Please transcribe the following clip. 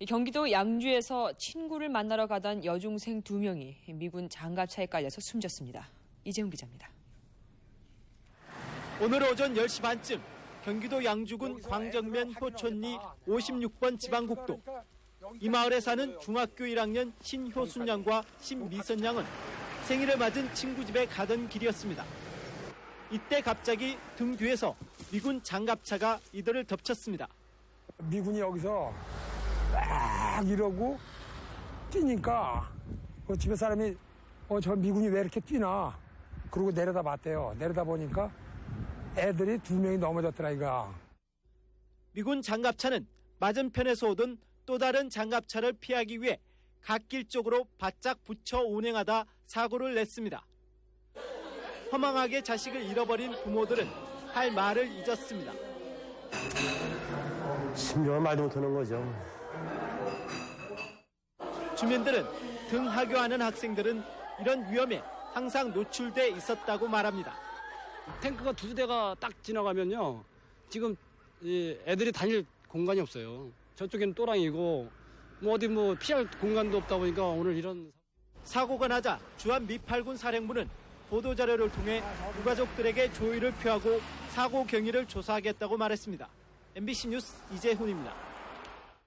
이 경기도 양주에서 친구를 만나러 가던 여중생 두 명이 미군 장갑차에 깔려서 숨졌습니다. 이재훈 기자입니다. 오늘 오전 10시 반쯤 경기도 양주군 광정면 호촌리 56번 지방국도 이 마을에 사는 중학교 1학년 신효순 양과 신미선 양은 생일을 맞은 친구 집에 가던 길이었습니다. 이때 갑자기 등 뒤에서 미군 장갑차가 이들을 덮쳤습니다. 미군이 여기서 막 이러고 뛰니까 그 집에 사람이 어 저 미군이 왜 이렇게 뛰나 그러고 내려다 봤대요. 내려다 보니까 애들이 두 명이 넘어졌더라 이거. 미군 장갑차는 맞은편에서 오던 또 다른 장갑차를 피하기 위해 갓길 쪽으로 바짝 붙여 운행하다 사고를 냈습니다. 허망하게 자식을 잃어버린 부모들은 할 말을 잊었습니다. 심정을 말도 못하는 거죠. 주민들은 등하교하는 학생들은 이런 위험에 항상 노출돼 있었다고 말합니다. 탱크가 두 대가 딱 지나가면요. 지금 이 애들이 다닐 공간이 없어요. 저쪽에는 또랑이고 뭐 어디 뭐 피할 공간도 없다 보니까 오늘 이런 사고가 나자 주한 미팔군 사령부는 보도 자료를 통해 유가족들에게 조의를 표하고 사고 경위를 조사하겠다고 말했습니다. MBC 뉴스 이재훈입니다.